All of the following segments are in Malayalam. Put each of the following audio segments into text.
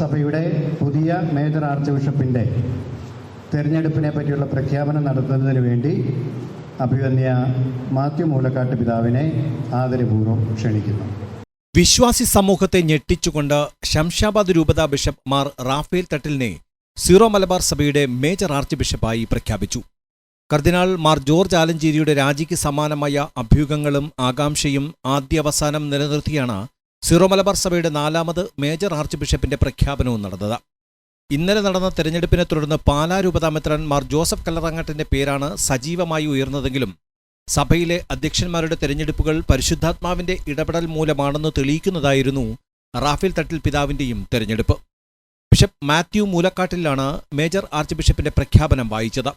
സഭയുടെ പുതിയ മേജർ ആർച്ച് ബിഷപ്പിന്റെ തെരഞ്ഞെടുപ്പിനെ പറ്റിയുള്ള പ്രഖ്യാപനം നടത്തുന്നതിന് വേണ്ടി അഭിവന്യ മാത്യു മൂലക്കാട്ട് പിതാവിനെ ആദരപൂർവം ക്ഷണിക്കുന്നു. വിശ്വാസി സമൂഹത്തെ ഞെട്ടിച്ചുകൊണ്ട് ശംഷാബാദ് രൂപത ബിഷപ്പ് മാർ റാഫേൽ തട്ടിലിനെ സീറോ മലബാർ സഭയുടെ മേജർ ആർച്ച് ബിഷപ്പായി പ്രഖ്യാപിച്ചു. കർദിനാൾ മാർ ജോർജ് ആലഞ്ചേരിയുടെ രാജിക്ക് സമാനമായ അഭ്യൂഹങ്ങളും ആകാംക്ഷയും ആദ്യാവസാനം നിലനിർത്തിയാണ് സീറോ മലബാർ സഭയുടെ നാലാമത് മേജർ ആർച്ച് ബിഷപ്പിന്റെ പ്രഖ്യാപനവും നടന്നത്. ഇന്നലെ നടന്ന തെരഞ്ഞെടുപ്പിനെ തുടർന്ന് പാലാ രൂപതാമിത്രൻ മാർ ജോസഫ് കല്ലറങ്ങാട്ടിന്റെ പേരാണ് സജീവമായി ഉയർന്നതെങ്കിലും സഭയിലെ അധ്യക്ഷന്മാരുടെ തെരഞ്ഞെടുപ്പുകൾ പരിശുദ്ധാത്മാവിന്റെ ഇടപെടൽ മൂലമാണെന്ന് തെളിയിക്കുന്നതായിരുന്നു റാഫേൽ തട്ടിൽ പിതാവിന്റെയും തെരഞ്ഞെടുപ്പ്. ബിഷപ്പ് മാത്യു മൂലക്കാട്ടിലാണ് മേജർ ആർച്ച് ബിഷപ്പിന്റെ പ്രഖ്യാപനം വായിച്ചത്.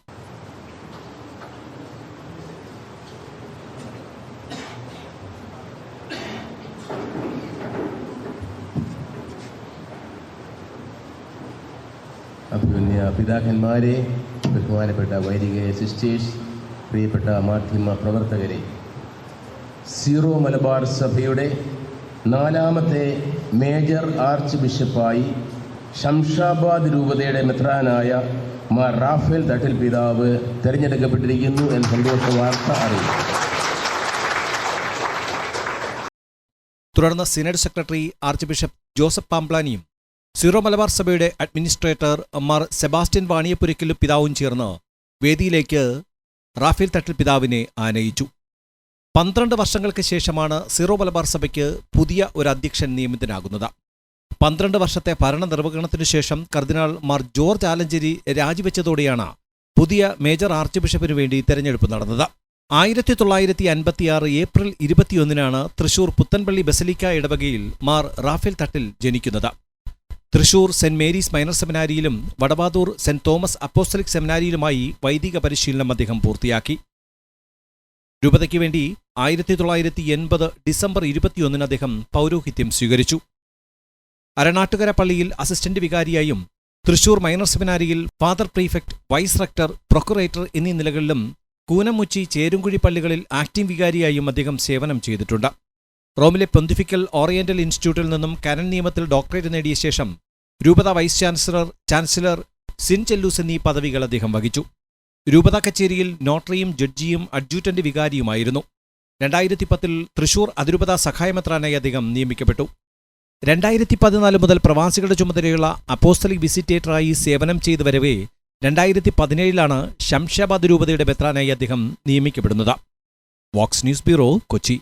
അഭിമന്യ പിതാക്കന്മാരെ ബഹുമാനപ്പെട്ട വൈദിക സിസ്റ്റേഴ്സ് പ്രിയപ്പെട്ട മാധ്യമ പ്രവർത്തകരെ സീറോ മലബാർ സഭയുടെ നാലാമത്തെ മേജർ ആർച്ച് ബിഷപ്പായി ഷംഷാബാദ് രൂപതയുടെ മെത്രാനായ മാർ റാഫേൽ തട്ടിൽ പിതാവ് തിരഞ്ഞെടുക്കപ്പെട്ടിരിക്കുന്നു എന്ന് സന്തോഷ വാർത്ത അറിയിച്ചു. തുടർന്ന് synod secretary arch bishop Joseph പാംപ്ലാനിയും zero Malabar സഭയുടെ അഡ്മിനിസ്ട്രേറ്റർ മാർ സെബാസ്റ്റ്യൻ വാണിയപ്പുരയ്ക്കലും പിതാവും ചേർന്ന് വേദിയിലേക്ക് റാഫേൽ തട്ടിൽ പിതാവിനെ ആനയിച്ചു. പന്ത്രണ്ട് വർഷങ്ങൾക്ക് ശേഷമാണ് സീറോ മലബാർ സഭയ്ക്ക് പുതിയ ഒരു അധ്യക്ഷൻ നിയമിതനാകുന്നത്. പന്ത്രണ്ട് വർഷത്തെ ഭരണ നിർവഹണത്തിനു ശേഷം കർദിനാൾ മാർ ജോർജ് ആലഞ്ചേരി രാജിവെച്ചതോടെയാണ് പുതിയ മേജർ ആർച്ച് ബിഷപ്പിനു വേണ്ടി തെരഞ്ഞെടുപ്പ് നടന്നത്. ആയിരത്തി തൊള്ളായിരത്തി അൻപത്തിയാറ് ഏപ്രിൽ ഇരുപത്തിയൊന്നിനാണ് തൃശൂർ പുത്തൻപള്ളി ബസലിക്ക ഇടവകയിൽ മാർ റാഫേൽ തട്ടിൽ ജനിക്കുന്നത്. തൃശൂർ സെന്റ് മേരീസ് മൈനർ സെമിനാരിയിലും വടവാതൂർ സെന്റ് തോമസ് അപ്പോസ്റ്റലിക് സെമിനാരിയിലുമായി വൈദിക പരിശീലനം അദ്ദേഹം പൂർത്തിയാക്കി. രൂപതയ്ക്ക് വേണ്ടി ആയിരത്തി തൊള്ളായിരത്തി എൺപത് ഡിസംബർ ഇരുപത്തിയൊന്നിന് അദ്ദേഹം പൗരോഹിത്യം സ്വീകരിച്ചു. അരണാട്ടുകര പള്ളിയിൽ അസിസ്റ്റന്റ് വികാരിയായും തൃശൂർ മൈനർ സെമിനാരിയിൽ father prefect vice rector procurator എന്നീ നിലകളിലും കൂനമുച്ചി ചേരുംകുഴി പള്ളികളിൽ ആക്ടിംഗ് വികാരിയായും അദ്ദേഹം സേവനം ചെയ്തിട്ടുണ്ട്. റോമിലെ പൊന്തിഫിക്കൽ ഓറിയന്റൽ ഇൻസ്റ്റിറ്റ്യൂട്ടിൽ നിന്നും കനൻ നിയമത്തിൽ ഡോക്ടറേറ്റ് നേടിയ ശേഷം രൂപത vice chancellor chancellor syncellus എന്നീ പദവികൾ അദ്ദേഹം വഹിച്ചു. രൂപത കച്ചേരിയിൽ നോട്ടറിയും ജഡ്ജിയും അഡ്ജൂറ്റന്റ് വികാരിയുമായിരുന്നു. രണ്ടായിരത്തി പത്തിൽ തൃശൂർ അതിരൂപത സഹായമെത്രാനായി അദ്ദേഹം നിയമിക്കപ്പെട്ടു. രണ്ടായിരത്തി പതിനാല് മുതൽ പ്രവാസികളുടെ ചുമതലയുള്ള അപ്പോസ്റ്റലിക് വിസിറ്റേറ്ററായി സേവനം ചെയ്തു വരവേ രണ്ടായിരത്തി പതിനേഴിലാണ് ശംഷാബാദ് രൂപതയുടെ മെത്രാനായി അദ്ദേഹം നിയമിക്കപ്പെടുന്നത്. Vox news bureau Kochi.